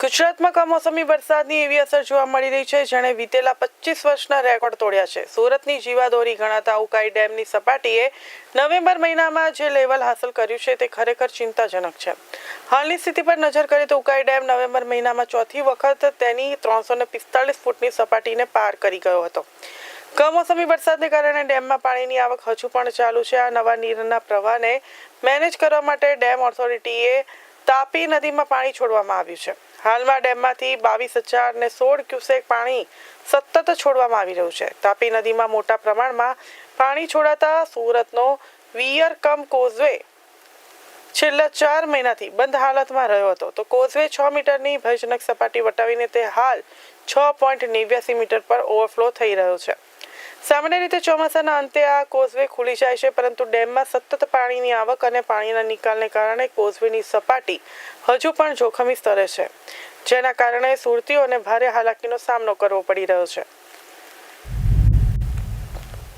ગુજરાતમાં કમોસમી વરસાદની એવી અસર જોવા મળી રહી છે, જેણે વીતેલા પચીસ વર્ષના રેકોર્ડ તોડ્યા છે. સુરતની જીવાદોરી ગણાતા ઉકાઈ ડેમની સપાટીએ નવેમ્બર મહિનામાં જે લેવલ હાંસલ કર્યું છે, તે ખરેખર ચિંતાજનક છે. હાલની સ્થિતિ પર નજર કરીએ તો ઉકાઈ ડેમ નવેમ્બર મહિનામાં ચોથી વખત તેની ત્રણસો પિસ્તાળીસ ફૂટની સપાટીને પાર કરી ગયો હતો. કમોસમી વરસાદને કારણે ડેમમાં પાણીની આવક હજુ પણ ચાલુ છે. આ નવા નીરના પ્રવાહને મેનેજ કરવા માટે ડેમ ઓથોરિટીએ તાપી નદીમાં પાણી છોડવામાં આવ્યું છે. હાલમાં ડેમમાંથી બાવીસ હજાર ને સોળ ક્યુસેક પાણી સતત છોડવામાં આવી રહ્યું છે. તાપી નદીમાં મોટા પ્રમાણમાં પાણી છોડાતા સુરતનો વિયર કમ કોઝવે છેલ્લા ચાર મહિનાથી બંધ હાલતમાં રહ્યો હતો. તો કોઝવે છ મીટરની ભયજનક સપાટી વટાવીને તે હાલ છ પોઈન્ટ નેવ્યાસી મીટર પર ઓવરફ્લો થઈ રહ્યો છે. સામાન્ય રીતે ચોમાસાના અંતે આ કોઝવે ખુલી જાય છે, પરંતુ ડેમમાં સતત પાણીની આવક અને પાણીના નિકાલને કારણે કોઝવેની સપાટી હજુ પણ જોખમી સ્તરે છે, જેના કારણે સુરતીઓને ભારે હાલાકીનો સામનો કરવો પડી રહ્યો છે.